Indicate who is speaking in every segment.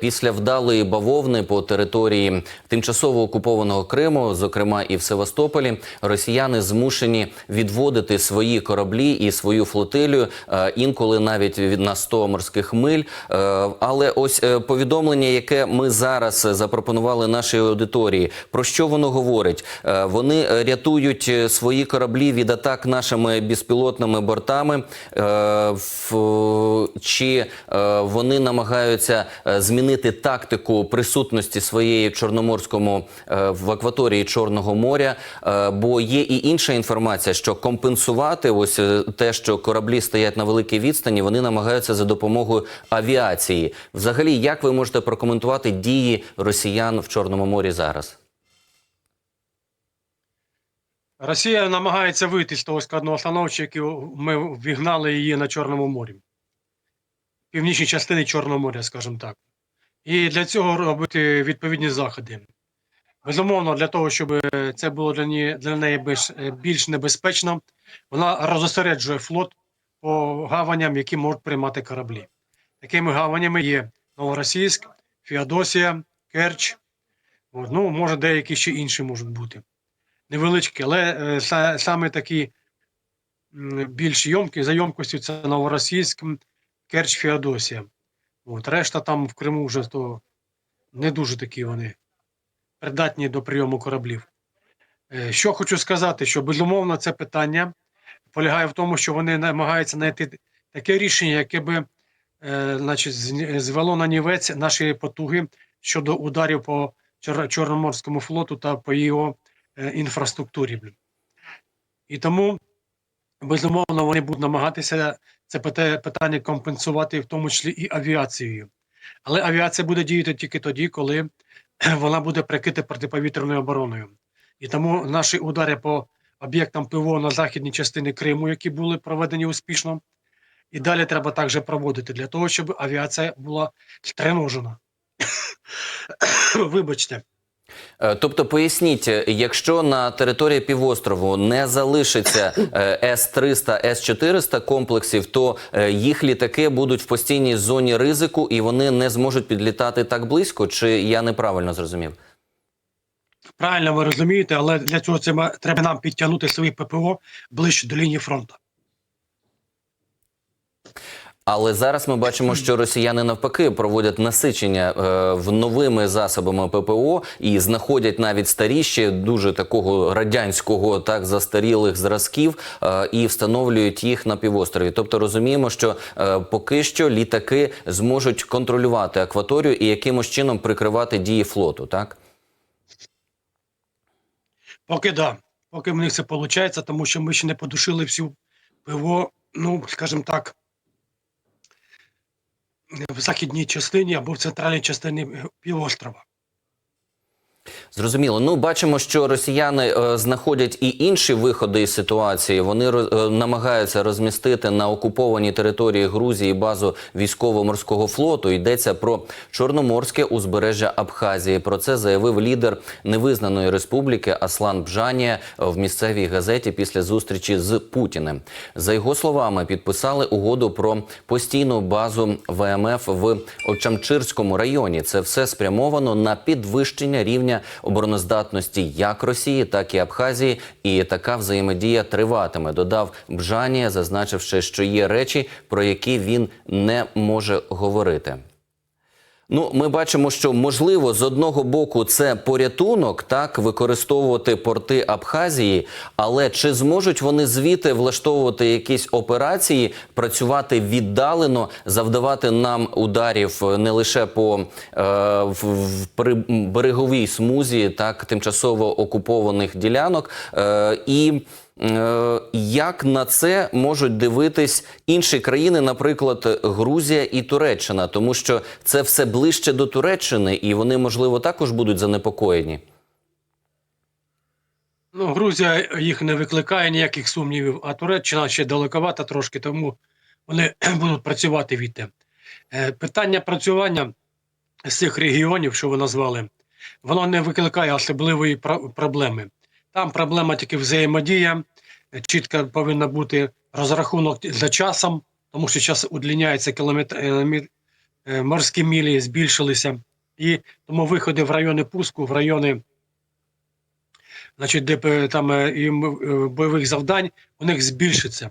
Speaker 1: Після вдалої бавовни по території тимчасово окупованого Криму, зокрема і в Севастополі, росіяни змушені відводити свої кораблі і свою флотилію, е, інколи навіть на 100 морських миль. Е, Але ось е, повідомлення, яке ми зараз запропонували нашій аудиторії, про що воно говорить? Вони рятують свої кораблі від атак нашими безпілотними бортами, чи вони намагаються е, змінити тактику присутності своєї чорноморському е, в акваторії Чорного моря. Е, Бо є і інша інформація, що компенсувати ось е, те, що кораблі стоять на великій відстані, вони намагаються за допомогою авіації. Взагалі, як ви можете прокоментувати дії росіян в Чорному морі зараз?
Speaker 2: Росія намагається вийти з того складного становища, яке ми вігнали її на Чорному морі. Північній частини Чорного моря, скажімо так. І для цього робити відповідні заходи. Безумовно, для того, щоб це було для неї, для неї більш, більш небезпечно, вона розосереджує флот по гаваням, які можуть приймати кораблі. Такими гаванями є Новоросійськ, Феодосія, Керч. Ну, може, деякі ще інші можуть бути невеличкі, але е, саме такі більш йомкі, за йомкостю це Новоросійськ, Керч, Феодосія. От, решта там в Криму вже то не дуже такі вони придатні до прийому кораблів. Е, Що хочу сказати, що безумовно це питання полягає в тому, що вони намагаються знайти таке рішення, яке би е, значить, звело на нівець наші потуги щодо ударів по Чор- Чорноморському флоту та по його е, інфраструктурі. І тому, безумовно, вони будуть намагатися це питання компенсувати, в тому числі і авіацією. Але авіація буде діяти тільки тоді, коли вона буде прикрита протиповітряною обороною. І тому наші удари по об'єктам ПВО на західній частині Криму, які були проведені успішно, і далі треба також проводити для того, щоб авіація була стреножена. Вибачте.
Speaker 1: Е, Тобто, поясніть, е, якщо на території півострову не залишиться е, С-300, С-400 комплексів, то е, їх літаки будуть в постійній зоні ризику і вони не зможуть підлітати так близько? Чи я неправильно зрозумів?
Speaker 2: Правильно ви розумієте, але для цього це треба нам підтягнути свої ППО ближче до лінії фронту.
Speaker 1: Але зараз ми бачимо, що росіяни навпаки проводять насичення е, в новими засобами ППО і знаходять навіть старіші, дуже такого радянського, так застарілих зразків, е, і встановлюють їх на півострові. Тобто розуміємо, що е, поки що літаки зможуть контролювати акваторію і якимось чином прикривати дії флоту, так?
Speaker 2: Поки да. Поки в них це виходить, тому що ми ще не подушили всю ПВО, ну, скажімо так, в західній частині або в центральній частині півострова.
Speaker 1: Зрозуміло. Ну бачимо, що росіяни е, знаходять і інші виходи із ситуації. Вони е, намагаються розмістити на окупованій території Грузії базу військово-морського флоту. Йдеться про чорноморське узбережжя Абхазії. Про це заявив лідер невизнаної республіки Аслан Бжанія в місцевій газеті після зустрічі з Путіним. За його словами, підписали угоду про постійну базу ВМФ в Очамчирському районі. Це все спрямовано на підвищення рівня обороноздатності як Росії, так і Абхазії. І така взаємодія триватиме. Додав Бжанія, зазначивши, що є речі, про які він не може говорити. Ну, ми бачимо, що можливо з одного боку це порятунок, так використовувати порти Абхазії, але чи зможуть вони звідти влаштовувати якісь операції, працювати віддалено, завдавати нам ударів е, не лише по е, в, в береговій смузі, так тимчасово окупованих ділянок, е, і Як на це можуть дивитись інші країни, наприклад, Грузія і Туреччина, тому що це все ближче до Туреччини, і вони, можливо, також будуть занепокоєні.
Speaker 2: Ну, Грузія їх не викликає ніяких сумнівів, а Туреччина ще далековата трошки, тому вони будуть працювати відти. Е, Питання працювання з цих регіонів, що ви назвали, воно не викликає особливої проблеми. Там проблема тільки взаємодія, чітко повинна бути розрахунок за часом, тому що час удлиняється кілометр, е, е, морські мілі збільшилися, і тому виходи в райони пуску, в райони значить, де е, там і бойових завдань у них збільшиться.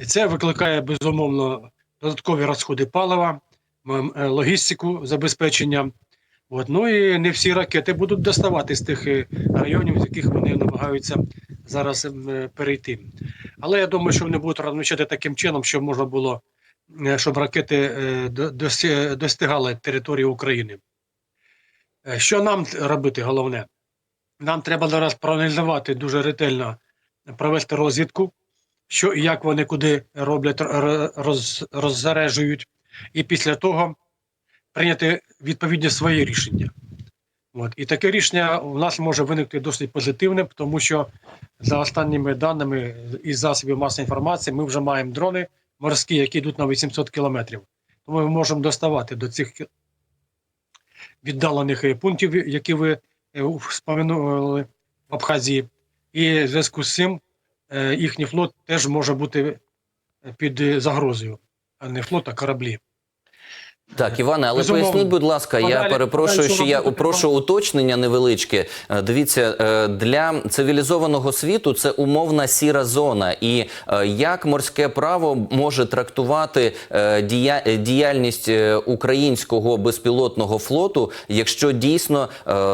Speaker 2: І це викликає безумовно додаткові розходи палива, логістику забезпечення. От. Ну і не всі ракети будуть доставати з тих е, районів, з яких вони намагаються зараз е, перейти. Але я думаю, що вони будуть розміщати таким чином, щоб можна було, е, щоб ракети достигали території України. Що нам робити головне? Нам треба зараз проаналізувати дуже ретельно, провести розвідку, що і як вони куди роблять, роз, роззарежують, і після того прийняти відповідні свої рішення. От. І таке рішення у нас може виникти досить позитивним, тому що за останніми даними із засобів масової інформації ми вже маємо дрони морські, які йдуть на 800 кілометрів. Тому ми можемо доставати до цих віддалених е, пунктів, які ви е, споминули в Абхазії. І в зв'язку з цим е, їхній флот теж може бути під загрозою, а не флот, а кораблі.
Speaker 1: Так, Іване, але
Speaker 2: Безумовно.
Speaker 1: поясніть, будь ласка, я перепрошую, що я прошу уточнення невеличке. Е, Дивіться, е, для цивілізованого світу це умовна сіра зона. І е, як морське право може трактувати дія- діяльність українського безпілотного флоту, якщо дійсно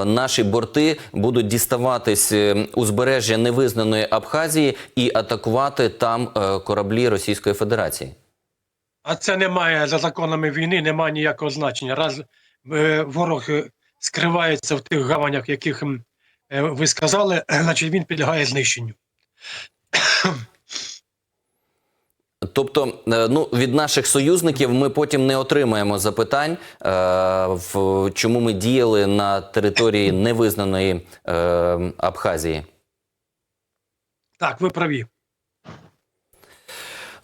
Speaker 1: наші борти будуть діставатись узбережжя невизнаної Абхазії і атакувати там кораблі Російської Федерації?
Speaker 2: А це немає за законами війни, немає ніякого значення. Раз е, ворог е, скривається в тих гаванях, яких е, ви сказали, значить він підлягає знищенню.
Speaker 1: Тобто, е, ну від наших союзників ми потім не отримаємо запитань, е, в чому ми діяли на території невизнаної е, Абхазії.
Speaker 2: Так, ви праві.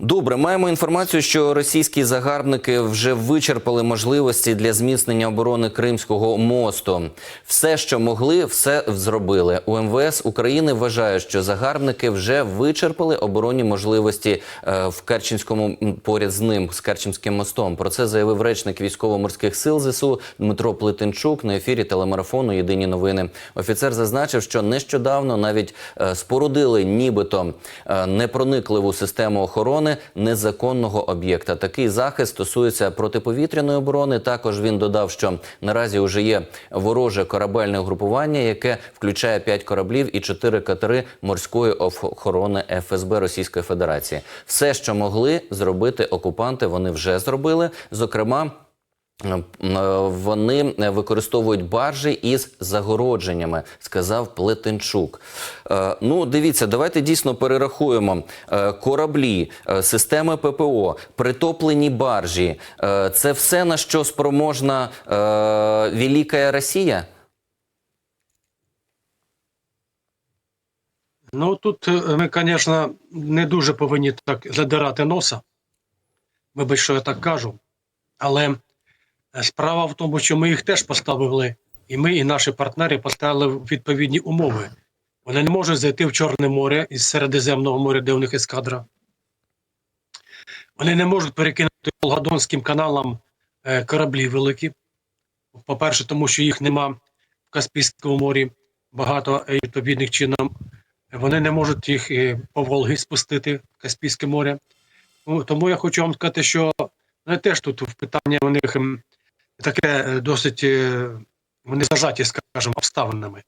Speaker 1: Добре, маємо інформацію, що російські загарбники вже вичерпали можливості для зміцнення оборони Кримського мосту. Все, що могли, все зробили. У МВС України вважають, що загарбники вже вичерпали оборонні можливості е, в Керченському поряд з ним з Керченським мостом. Про це заявив речник військово-морських сил ЗСУ Дмитро Плетенчук на ефірі телемарафону Єдині новини. Офіцер зазначив, що нещодавно навіть е, спорудили нібито е, непроникливу систему охорони незаконного об'єкта. Такий захист стосується протиповітряної оборони. Також він додав, що наразі вже є вороже корабельне угрупування, яке включає 5 кораблів і 4 катери морської охорони ФСБ Російської Федерації. Все, що могли зробити окупанти, вони вже зробили. Зокрема. Е, Вони використовують баржі із загородженнями, сказав Плетенчук. Е, Ну, дивіться, давайте дійсно перерахуємо Е, кораблі, е, системи ППО, притоплені баржі. Е, Це все на що спроможна е, Велика Росія?
Speaker 2: Ну тут е, ми, звісно, не дуже повинні так задирати носа. Вибач, що я так кажу. Але е, справа в тому, що ми їх теж поставили, і ми, і наші партнери поставили відповідні умови. Вони не можуть зайти в Чорне море із Середземного моря, де у них ескадра. Вони не можуть перекинути Волгодонським каналам е, кораблі великі. По-перше, тому що їх нема в Каспійському морі багато е, відповідних чином. Вони не можуть їх е, по Волги спустити в Каспійське море. Ну, Тому я хочу вам сказати, що вони теж тут в питанні у них таке е, досить е, вони зажаті, скажімо, обставинами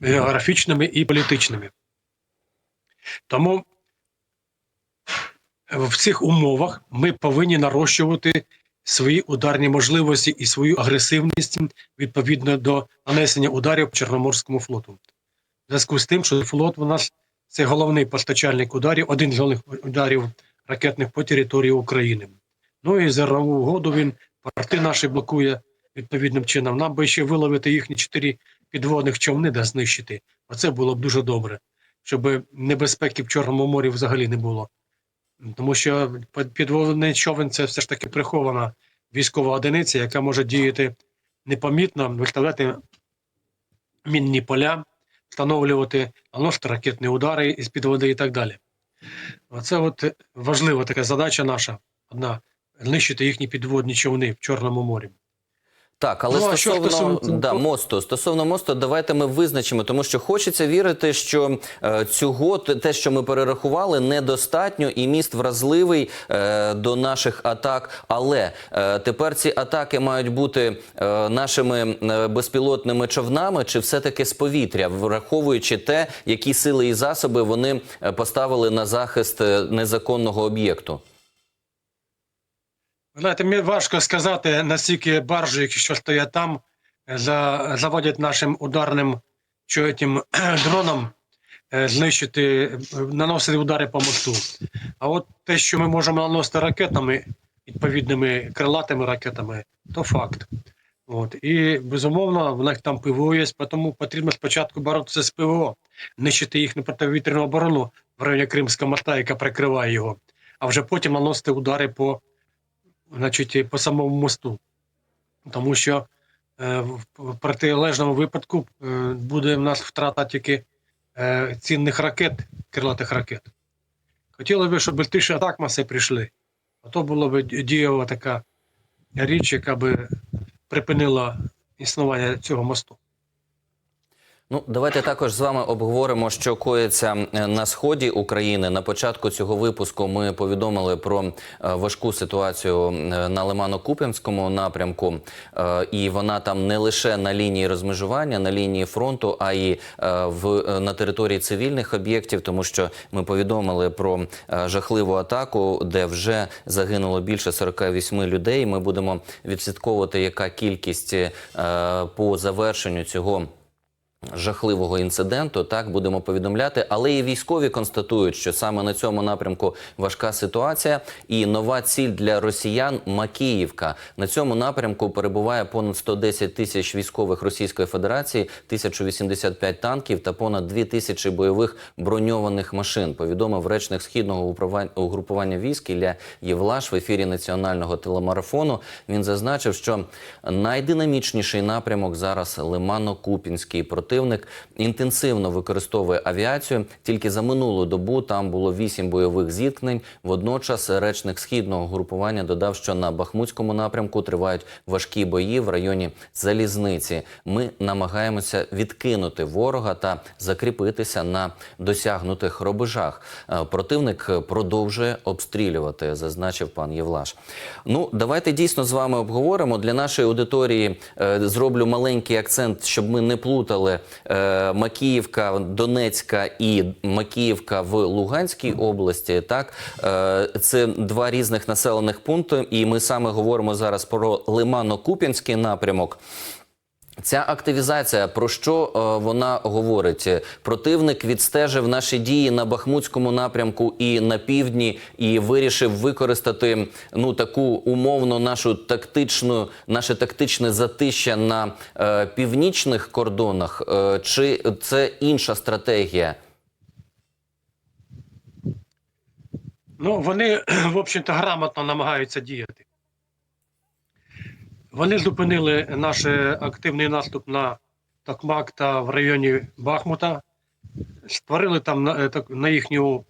Speaker 2: географічними і політичними. Тому в цих умовах ми повинні нарощувати свої ударні можливості і свою агресивність відповідно до нанесення ударів Чорноморському флоту. В зв'язку з тим, що флот у нас це головний постачальник ударів, один з головних ударів ракетних по території України. Ну і зернову угоду він порти наші блокує відповідним чином. Нам би ще виловити їхні чотири підводних човни да знищити. Оце було б дуже добре, щоб небезпеки в Чорному морі взагалі не було. Тому що підводний човен це все ж таки прихована військова одиниця, яка може діяти непомітно, виставляти мінні поля, встановлювати наносити ракетні удари із під води і так далі. Оце от важлива така задача наша, одна знищити їхні підводні човни в Чорному морі.
Speaker 1: Так, але
Speaker 2: Ну, що
Speaker 1: стосовно да, мосту, стосовно мосту, давайте ми визначимо, тому що хочеться вірити, що е, цього те, що ми перерахували, недостатньо, і міст вразливий е, до наших атак. Але е, тепер ці атаки мають бути е, нашими е, безпілотними човнами, чи все-таки з повітря, враховуючи те, які сили і засоби вони е, поставили на захист е, незаконного об'єкту.
Speaker 2: Знаєте, мені важко сказати, наскільки баржі, які що стоять там, за, заводять нашим ударним що, тим, дроном е, знищити, е, наносити удари по мосту. А от те, що ми можемо наносити ракетами, відповідними крилатими ракетами, то факт. От. І безумовно, в них там ПВО є, тому потрібно спочатку боротися з ПВО, нищити їхню протиповітряну оборону в районі Кримського моста, яка прикриває його, а вже потім наносити удари по значить, по самому мосту. Тому що е, в протилежному випадку е, буде в нас втрата тільки е, цінних ракет, крилатих ракет. Хотіли б, щоб тиші атак маси прийшли, а то була б дієва така річ, яка би припинила існування цього мосту.
Speaker 1: Ну, давайте також з вами обговоримо, що коїться на сході України. На початку цього випуску ми повідомили про е, важку ситуацію е, на Лимано-Куп'янському напрямку, Е, і вона там не лише на лінії розмежування, на лінії фронту, а й в на території цивільних об'єктів, тому що ми повідомили про жахливу атаку, де вже загинуло більше 48 людей. Ми будемо відслідковувати, яка кількість по завершенню цього жахливого інциденту. Так будемо повідомляти, але і військові констатують, що саме на цьому напрямку важка ситуація. І нова ціль для росіян Макіївка. На цьому напрямку перебуває понад 110 тисяч військових Російської Федерації, 1085 танків та понад 2 тисячі бойових броньованих машин. Повідомив речник східного угрупування військ Ілля Євлаш в ефірі національного телемарафону. Він зазначив, що найдинамічніший напрямок зараз Лимано-Купінський. Противник інтенсивно використовує авіацію. Тільки за минулу добу там було вісім бойових зіткнень. Водночас речник східного групування додав, що на Бахмутському напрямку тривають важкі бої в районі залізниці. Ми намагаємося відкинути ворога та закріпитися на досягнутих рубежах. Е, Противник продовжує обстрілювати, зазначив пан Євлаш. Ну, давайте дійсно з вами обговоримо для нашої аудиторії. е, Зроблю маленький акцент, щоб ми не плутали е, Макіївка, Донецька і Макіївка в Луганській області. Так, Е, це два різних населених пункти, і ми саме говоримо зараз про Лимано-Куп'янський напрямок. Ця активізація про що е, вона говорить? Противник відстежив наші дії на Бахмутському напрямку і на півдні, і вирішив використати ну таку умовно нашу тактичну, наше тактичне затища на е, північних кордонах. Е, чи це інша стратегія?
Speaker 2: Ну, вони, в общем-то, грамотно намагаються діяти. Вони зупинили наш е, активний наступ на Токмак та в районі Бахмута, створили там, на, е, на їхню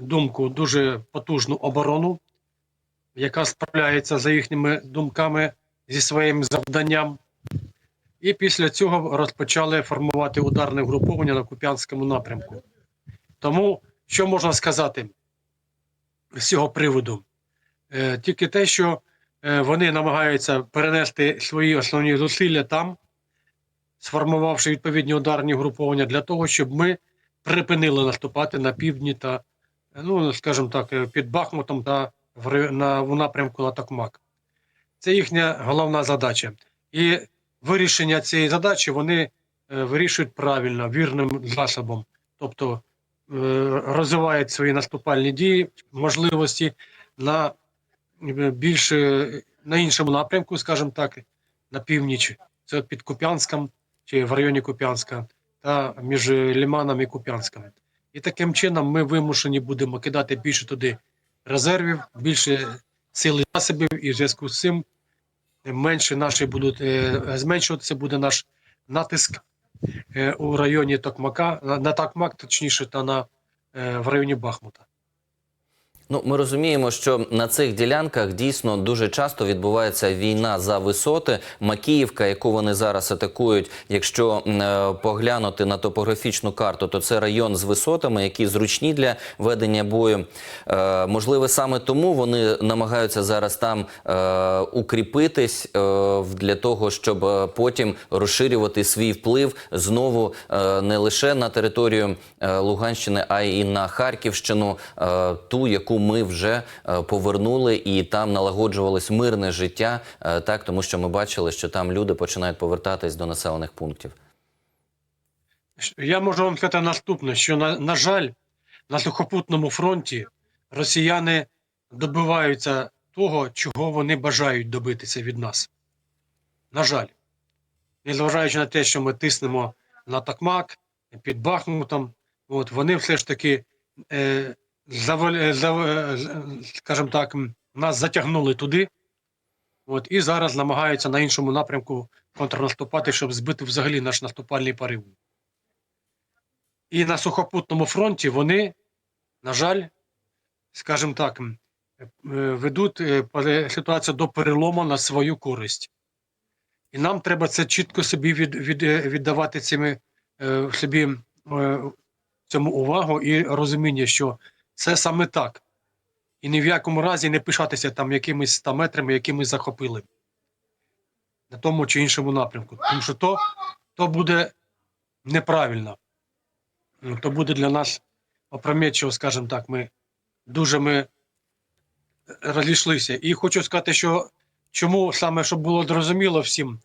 Speaker 2: думку, дуже потужну оборону, яка справляється за їхніми думками зі своїм завданням. І після цього розпочали формувати ударне угруповання на Куп'янському напрямку. Тому що можна сказати з цього приводу? Е, Тільки те, що вони намагаються перенести свої основні зусилля там, сформувавши відповідні ударні груповання для того, щоб ми припинили наступати на півдні та, е, ну, скажімо так, е, під Бахмутом та в, на, в напрямку на Токмак. Це їхня головна задача. І вирішення цієї задачі вони е, вирішують правильно, вірним засобом. Тобто е, розвивають свої наступальні дії, можливості на більше на іншому напрямку, скажімо так, на північ, це під Куп'янськом чи в районі Куп'янська, та між Ліманом і Куп'янськом. І таким чином ми вимушені будемо кидати більше туди резервів, більше сил засобів, і в зв'язку з цим менше наші будуть е, зменшуватися буде наш натиск е, у районі Токмака, на, на Токмак, точніше, та на е, в районі Бахмута.
Speaker 1: Ну, ми розуміємо, що на цих ділянках дійсно дуже часто відбувається війна за висоти. Макіївка, яку вони зараз атакують, якщо е, поглянути на топографічну карту, то це район з висотами, які зручні для ведення бою. Е, можливо, саме тому вони намагаються зараз там е, укріпитись е, для того, щоб е, потім розширювати свій вплив знову е, не лише на територію е, Луганщини, а й на Харківщину, е, ту, яку ми вже е, повернули, і там налагоджувалось мирне життя, е, так тому що ми бачили, що там люди починають повертатись до населених пунктів.
Speaker 2: Я можу вам сказати наступне: що, на, на жаль, на сухопутному фронті росіяни добиваються того, чого вони бажають добитися від нас. На жаль, незважаючи на те, що ми тиснемо на Токмак під Бахмутом, от, вони все ж таки, е, заваль, е, зав, е, скажімо так, нас затягнули туди. От, і зараз намагаються на іншому напрямку контрнаступати, щоб збити взагалі наш наступальний порив. І на сухопутному фронті вони, на жаль, скажімо так, е, ведуть ситуацію до перелому на свою користь. І нам треба це чітко собі від, від, віддавати цими, собі цьому увагу і розуміння, що це саме так. І ні в якому разі не пишатися там якимись 100 метрами, які ми захопили на тому чи іншому напрямку. Тому що то, то буде неправильно. Ну, то буде для нас опрометчиво, скажімо так, ми дуже ми розійшлися. І хочу сказати, що чому саме, щоб було зрозуміло всім,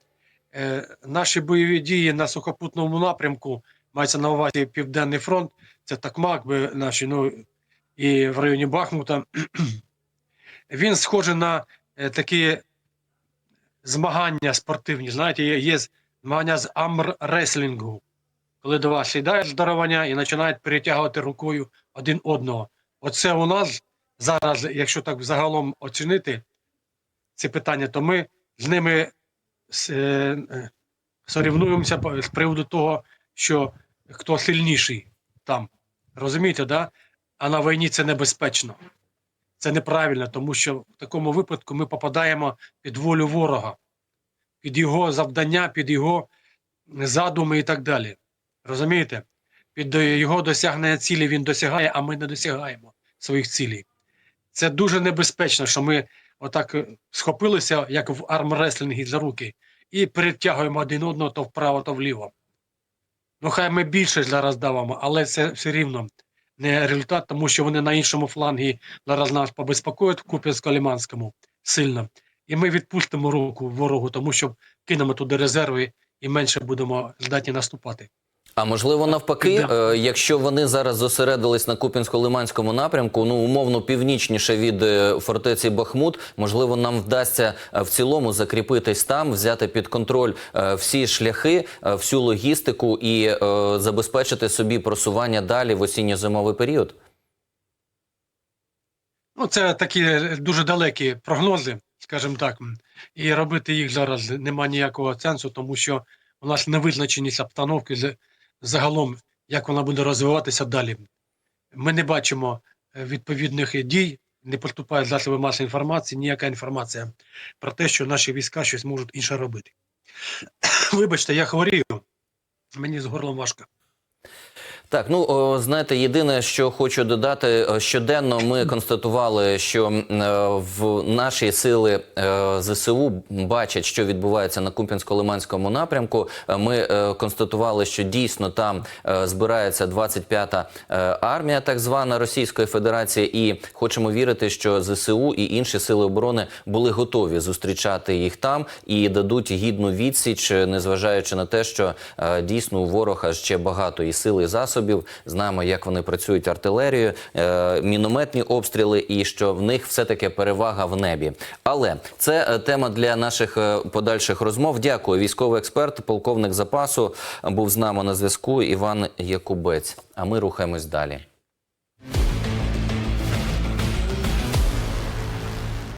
Speaker 2: е, наші бойові дії на сухопутному напрямку, мається на увазі Південний фронт, це Такмак, би наші, ну і в районі Бахмута. Він схожий на е, такі змагання спортивні. Знаєте, є, змагання з амр-реслінгу коли до вас сідає здарування і починають перетягувати рукою один одного. Оце у нас зараз, якщо так загалом оцінити ці питання, то ми з ними е, е, сорівнуємося з приводу того, що хто сильніший там. Розумієте, да? А на війні це небезпечно. Це неправильно, тому що в такому випадку ми попадаємо під волю ворога, під його завдання, під його задуми і так далі. Розумієте? Під його досягнення цілі він досягає, а ми не досягаємо своїх цілей. Це дуже небезпечно, що ми отак схопилися, як в армреслінгі за руки, і перетягуємо один одного то вправо, то вліво. Ну, хай ми більше зараз давимо, але це все рівно не результат, тому що вони на іншому флангі зараз нас побезпокоять купі з Каліманському сильно. І ми відпустимо руку ворогу, тому що кинемо туди резерви і менше будемо здатні наступати.
Speaker 1: А можливо, навпаки,
Speaker 2: Да.
Speaker 1: е, якщо вони зараз зосередились на Куп'янсько-Лиманському напрямку, ну умовно північніше від е, фортеці Бахмут, можливо, нам вдасться е, в цілому закріпитись там, взяти під контроль е, всі шляхи, е, всю логістику і е, забезпечити собі просування далі в осінньо-зимовий період.
Speaker 2: Ну, це такі дуже далекі прогнози, скажімо так. І робити їх зараз немає ніякого сенсу, тому що у нас невизначеність обстановки з- загалом, як вона буде розвиватися далі. Ми не бачимо е, відповідних дій, не поступає засоби масової інформації, ніяка інформація про те, що наші війська щось можуть інше робити. Вибачте, я хворію, мені з горлом важко.
Speaker 1: Так, ну знаєте, єдине, що хочу додати, щоденно ми констатували, що е, в наші сили е, ЗСУ бачать, що відбувається на Куп'янсько-Лиманському напрямку. Е, Ми констатували, що дійсно там збирається 25-та е, армія, так звана Російської Федерації, і хочемо вірити, що ЗСУ і інші сили оборони були готові зустрічати їх там і дадуть гідну відсіч, незважаючи на те, що дійсно у ворога ще багато і сил, і засобів. Знаємо, як вони працюють артилерією, е, мінометні обстріли, і що в них все таки перевага в небі. Але це е, тема для наших е, подальших розмов. Дякую. Військовий експерт, полковник запасу був з нами на зв'язку. Іван Якубець. А ми рухаємось далі.